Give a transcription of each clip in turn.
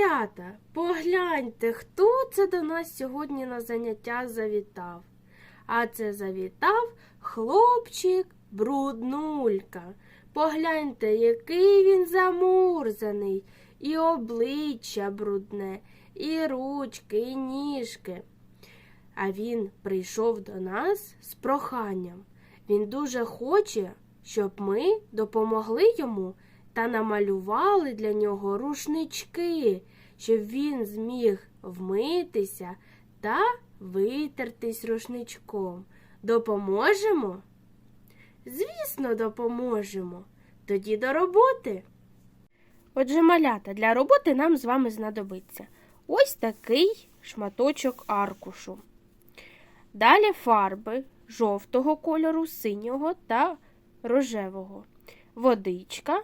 малята, погляньте, хто це до нас сьогодні на заняття завітав. А це завітав хлопчик бруднулька. Погляньте, який він замурзаний, і обличчя брудне, і ручки, і ніжки. А він прийшов до нас з проханням. Він дуже хоче, щоб ми допомогли йому та намалювали для нього рушнички, щоб він зміг вмитися та витертись рушничком. Допоможемо? Звісно, допоможемо. Тоді до роботи. Отже, малята, для роботи нам з вами знадобиться ось такий шматочок аркушу. Далі фарби жовтого кольору, синього та рожевого, водичка,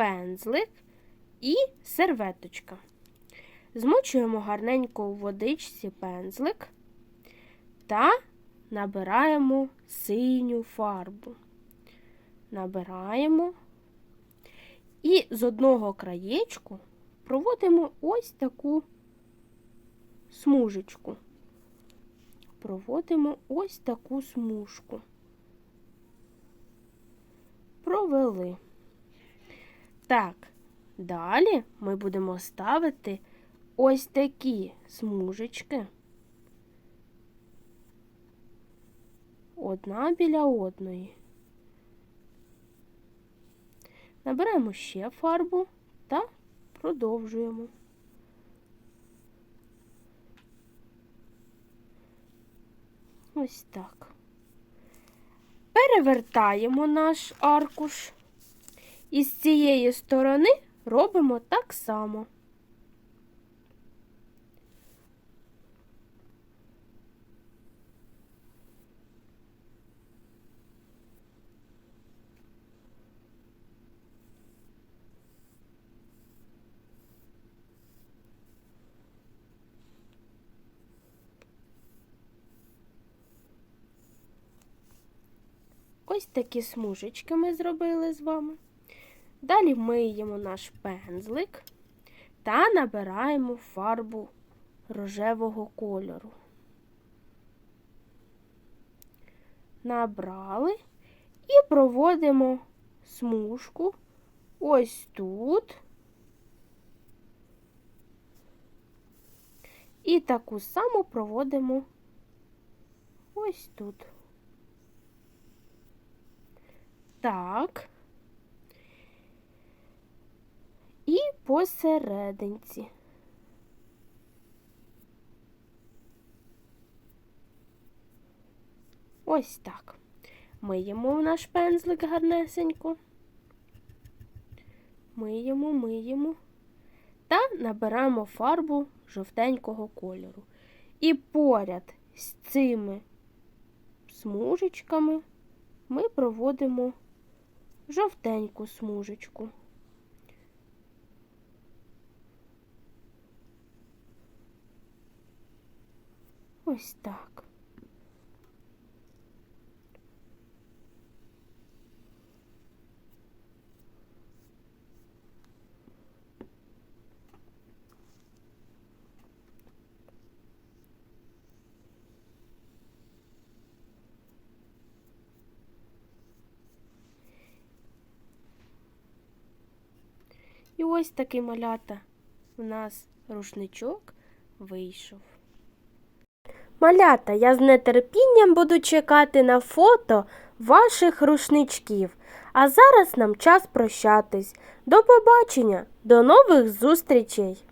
пензлик і серветочка. Змочуємо гарненько у водичці пензлик та набираємо синю фарбу. Набираємо і з одного краєчку проводимо ось таку смужечку. Проводимо ось таку смужку. Провели. Так, далі ми будемо ставити ось такі смужечки. Одна біля одної. Набираємо ще фарбу та продовжуємо. Ось так. Перевертаємо наш аркуш. І з цієї сторони робимо так само. Ось такі смужечки ми зробили з вами. Далі миємо наш пензлик та набираємо фарбу рожевого кольору. Набрали і проводимо смужку ось тут. І таку саму проводимо ось тут. Так. І посерединці. Ось так. Миємо наш пензлик гарнесенько. Миємо, миємо та набираємо фарбу жовтенького кольору. І поряд з цими смужечками ми проводимо жовтеньку смужечку. Ось так. І ось такий малята у нас рушничок вийшов. Малята, я з нетерпінням буду чекати на фото ваших рушничків. А зараз нам час прощатись. До побачення, до нових зустрічей!